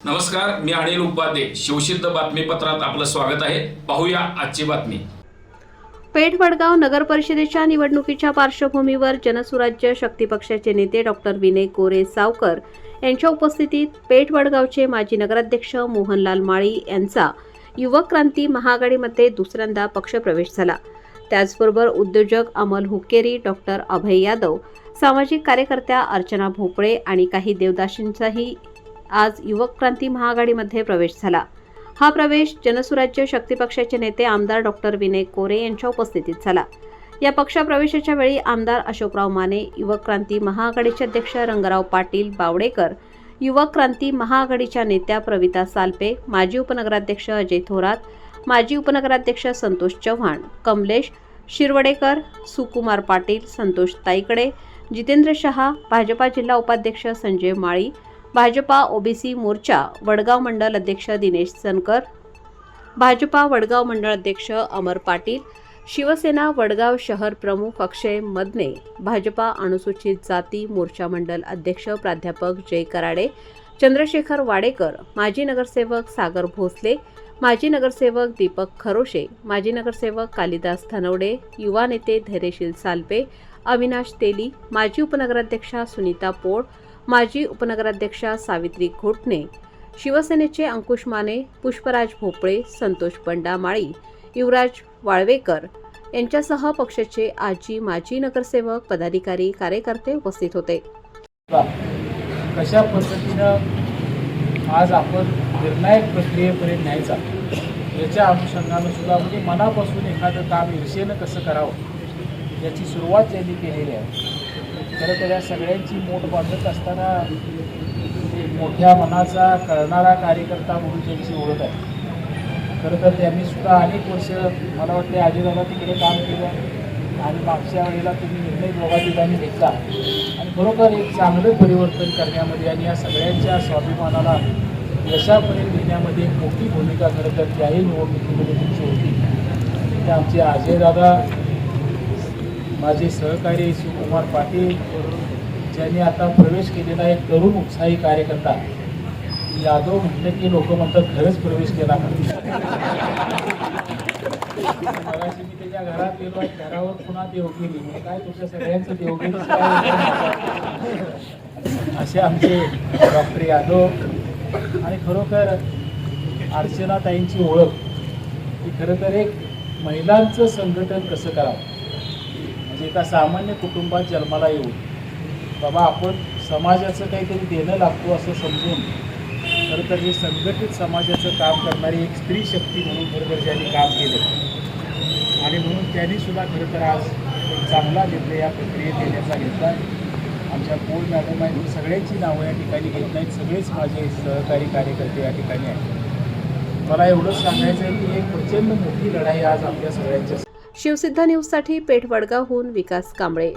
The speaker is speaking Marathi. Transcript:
नमस्कार मी अनिल उपाध्ये. शिवसिद्ध बातमीपत्रात आपलं स्वागत आहे. पाहूया आजची बातमी. पेठ वडगाव नगर परिषदेच्या निवडणुकीच्या पार्श्वभूमीवर जनसुराज्य शक्ती पक्षाचे नेते डॉक्टर विनय कोरे सावकर यांच्या उपस्थितीत पेठ वडगावचे माजी नगराध्यक्ष मोहनलाल माळी यांचा युवक क्रांती महाआघाडीमध्ये दुसऱ्यांदा पक्षप्रवेश झाला. त्याचबरोबर उद्योजक अमल हुक्केरी डॉक्टर अभय यादव सामाजिक कार्यकर्त्या अर्चना भोपळे आणि काही देवदाशींचाही आज युवक क्रांती महाआघाडीमध्ये प्रवेश झाला. हा प्रवेश जनसुराज्य शक्ती पक्षाचे नेते आमदार डॉक्टर विनय कोरे यांच्या उपस्थितीत झाला. या पक्षप्रवेशाच्या वेळी आमदार अशोकराव माने युवक क्रांती महाआघाडीचे अध्यक्ष रंगराव पाटील बावडेकर युवक क्रांती महाआघाडीच्या नेत्या प्रविता सालपे माजी उपनगराध्यक्ष अजय थोरात माजी उपनगराध्यक्ष संतोष चव्हाण कमलेश शिरवडेकर सुकुमार पाटील संतोष ताईकडे जितेंद्र शहा भाजपा जिल्हा उपाध्यक्ष संजय माळी भाजपा ओबीसी मोर्चा वडगाव मंडल अध्यक्ष दिनेश सनकर भाजपा वडगाव मंडळ अध्यक्ष अमर पाटील शिवसेना वडगाव शहर प्रमुख अक्षय मदने भाजपा अनुसूचित जाती मोर्चा मंडल अध्यक्ष प्राध्यापक जय कराडे चंद्रशेखर वाडेकर माजी नगरसेवक सागर भोसले माजी नगरसेवक दीपक खरोशे माजी नगरसेवक कालिदास धनवडे युवा नेते धैर्यशील सालपे अविनाश तेली माजी उपनगराध्यक्षा सुनीता पोळ माजी उपनगराध्यक्षा सावित्री घोटणे शिवसेनेचे अंकुश माने पुष्पराज भोपळे संतोष बंडामाळी युवराज वाळवेकर यांच्यासह पक्षाचे आजी माजी नगरसेवक पदाधिकारी कार्यकर्ते उपस्थित होते. कशा पद्धतीनं आज आपण निर्णायक प्रक्रियेपर्यंत न्यायचा. याच्या अनुषंगानं सुद्धा म्हणजे मनापासून एखादं काम ईर्षेनं कसं करावं याची सुरुवात त्यांनी केलेली आहे. खरं तर या सगळ्यांची मोठ बांधत असताना एक मोठ्या मनाचा कळणारा कार्यकर्ता म्हणून त्यांची ओळख आहे. खरं तर त्यांनी सुद्धा अनेक वर्ष मला वाटते आजीदादा तिकडे काम केलं आणि मागच्या वेळेला तुम्ही निर्णय दोघा ठिकाणी घेतला. आणि बरोबर एक चांगलं परिवर्तन करण्यामध्ये आणि या सगळ्यांच्या स्वाभिमानाला यशापर्यंत नेण्यामध्ये एक मोठी भूमिका खरं तर त्याही निवडणुकीमध्ये तुमची होती. ते आमचे अजयदादा माझे सहकारी शिवकुमार पाटील ज्यांनी आता प्रवेश केलेला एक तरुण उत्साही कार्यकर्ता यादव म्हटलं की लोक म्हणतात खरंच प्रवेश केला मगाशी मी त्याच्या घरात गेलो आणि घरावर पुन्हा देव केली म्हणजे काय तुमच्या सगळ्यांचं देवगिरी असे आमचे डॉक्टर यादव आणि खरोखर अर्चनाताईंची ओळख की खरं तर एक महिलांचं संघटन कसं करावं? म्हणजे एका सामान्य कुटुंबात जन्माला येऊन बाबा आपण समाजाचं काहीतरी देणं लागतो असं समजून खरं तर हे संघटित समाजाचं काम करणारी एक स्त्री शक्ती म्हणून खरं तर त्यांनी काम केलं. आणि म्हणून त्यांनी सुद्धा खरं तर आज चांगला निर्णय या प्रक्रियेत येण्याचा घेतला. आमच्या पोल मॅडम आहेत सगळ्यांची नावं या ठिकाणी घेत नाहीत. सगळेच माझे सहकारी कार्यकर्ते या ठिकाणी आहेत. मला एवढंच सांगायचं आहे की एक प्रचंड मोठी लढाई आज आपल्या सगळ्यांच्या शिवसिद्ध न्यूजसाठी पेठ वडगावहून विकास कांबळे.